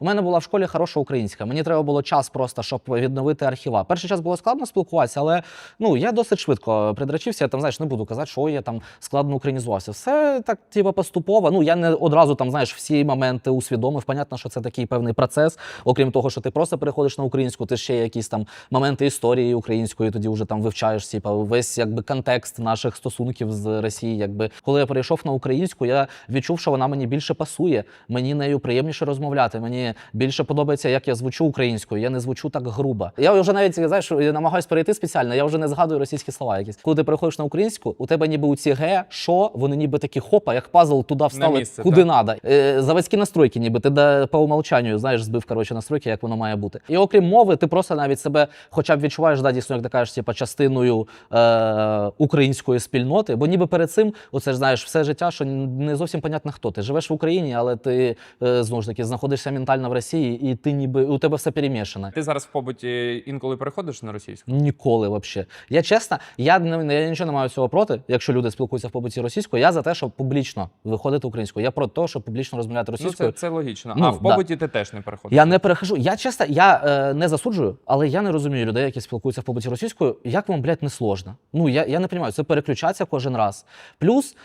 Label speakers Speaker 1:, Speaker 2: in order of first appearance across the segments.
Speaker 1: У мене була в школі хороша українська. Мені треба було час просто, щоб відновити архіва. Перший час було складно спілкуватися, але ну я досить швидко придрачився. Я там знаєш, не буду казати, що я там складно українізувався. Все так, типу, поступово. Ну я не одразу там знаєш всі моменти усвідомив. Понятно, що це такий певний процес. Окрім того, що ти просто переходиш на українську, ти ще якісь там моменти історії української, тоді вже там вивчаєш типу, весь якби контекст наших стосунків з Росією. Якби коли я перейшов на українську, я відчув, що вона мені більше пасує. Мені нею приємніше розмовляти. Мені більше подобається, як я звучу українською. Я не звучу так грубо. Я вже навіть знаєш, я намагаюсь перейти спеціально. Я вже не згадую російські слова. Якісь коли ти переходиш на українську, у тебе ніби у ці ге, що вони ніби такі хопа, як пазл туди встали,
Speaker 2: місце,
Speaker 1: куди
Speaker 2: так.
Speaker 1: надо. Е, заводські настройки, ніби ти де, по умолчанню знаєш, збив коротше настройки, як воно має бути. І окрім мови, ти просто навіть себе, хоча б відчуваєш, да, дійсно, як ти кажеш, типа частиною е, української спільноти. Бо ніби перед цим, оце ж знаєш, все життя, що не зовсім понятно, хто ти. Живеш в Україні, але ти е, знову ж таки знаходишся ментально в Росії, і ти ніби у тебе все перемішане.
Speaker 2: Ти зараз в побуті інколи переходиш на російську?
Speaker 1: Ніколи взагалі. Я чесно, я, не- я нічого не маю цього проти, якщо люди спілкуються в побуті російською. Я за те, щоб публічно виходити українською. Я проти того, щоб публічно розмовляти
Speaker 2: Ну,
Speaker 1: російською.
Speaker 2: це, це логічно.
Speaker 1: Ну,
Speaker 2: а в
Speaker 1: да.
Speaker 2: побуті ти теж не переходиш.
Speaker 1: Я не перехожу. Я чесно, я е, не засуджую, але я не розумію людей, які спілкуються в побуті російською. Як вам, блядь, не сложно? Ну я, я не розумію, це переключатися кожен раз. Плюс.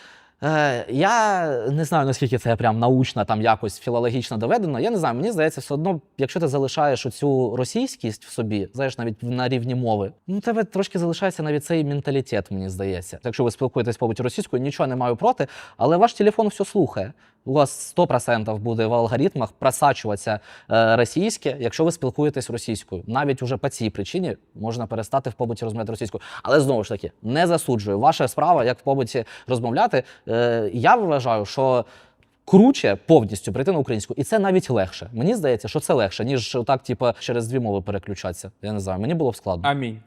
Speaker 1: Е, я не знаю, наскільки це прям научно, там якось філологічно доведено. Я не знаю, мені здається, все одно, якщо ти залишаєш оцю російськість в собі, знаєш, навіть на рівні мови, ну тебе трошки залишається навіть цей менталітет, мені здається. Якщо ви спілкуєтесь побуті російською, нічого не маю проти, але ваш телефон все слухає. У вас 100% буде в алгоритмах просачуватися е, російське, якщо ви спілкуєтесь російською. Навіть уже по цій причині можна перестати в побуті розмовляти російською. Але знову ж таки, не засуджую. Ваша справа, як в побуті розмовляти. Е, я вважаю, що. Круче повністю прийти на українську, і це навіть легше. Мені здається, що це легше, ніж так, типу, через дві мови переключатися. Я не знаю, мені було б складно.
Speaker 2: Амінь.